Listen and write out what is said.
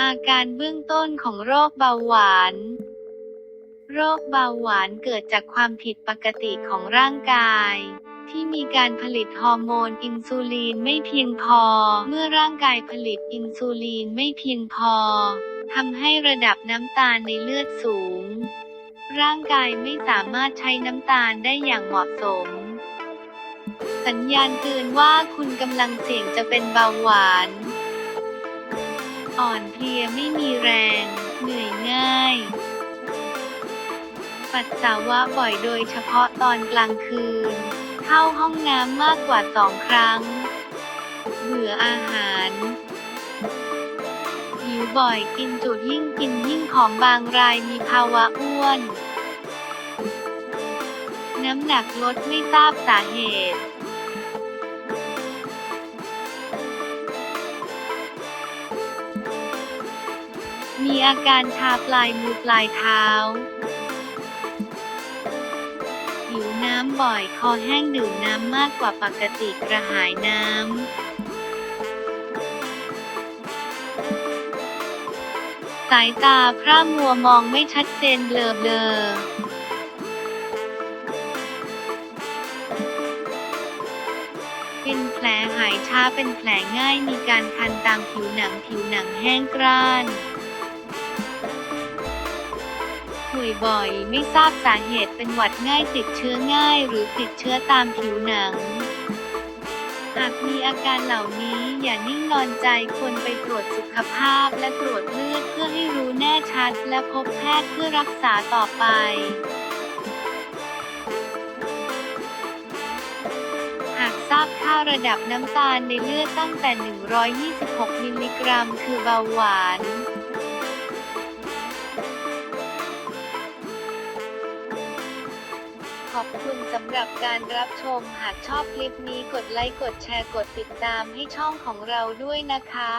อาการเบื้องต้นของโรคเบาหวาน โรคเบาหวานเกิดจากความผิดปกติของร่างกาย ที่มีการผลิตฮอร์โมนอินซูลินไม่เพียงพอ เมื่อร่างกายผลิตอินซูลินไม่เพียงพอทำให้ระดับน้ำตาลในเลือดสูง ร่างกายไม่สามารถใช้น้ำตาลได้อย่างเหมาะสม สัญญาณเตือนว่าคุณกำลังเสี่ยงจะเป็นเบาหวาน อ่อนเพลียไม่มีแรง เหนื่อยง่าย ปัสสาวะบ่อยโดยเฉพาะตอนกลางคืน เข้าห้องน้ำมากกว่าสองครั้ง เบื่ออาหารหิวบ่อยกินจุดยิ่งกินยิ่งของบางรายมีภาวะอ้วน น้ำหนักลดไม่ทราบสาเหตุ มีอาการชาปลายมือปลายเท้า หิวน้ำบ่อยคอแห้งดื่มน้ำมากกว่าปกติกระหายน้ำ สายตาพร่ามัวมองไม่ชัดเจนเบลอเบลอเป็นแผลหายช้าเป็นแผลง่ายมีการคันตามผิวหนังผิวหนังแห้งกร้าน ป่วยบ่อยไม่ทราบสาเหตุเป็นหวัดง่ายติดเชื้อง่ายหรือติดเชื้อตามผิวหนัง หากมีอาการเหล่านี้อย่านิ่งนอนใจควรไปตรวจสุขภาพและตรวจเลือดเพื่อให้รู้แน่ชัด และพบแพทย์เพื่อรักษาต่อไปหากทราบค่าระดับน้ำตาลในเลือดตั้งแต่ 126 มิลลิกรัม คือเบาหวาน อบคุณสำหรับการรับชม หากชอบคลิปนี้กดไลค์ กดแชร์ กดติดตามให้ช่องของเราด้วยนะคะ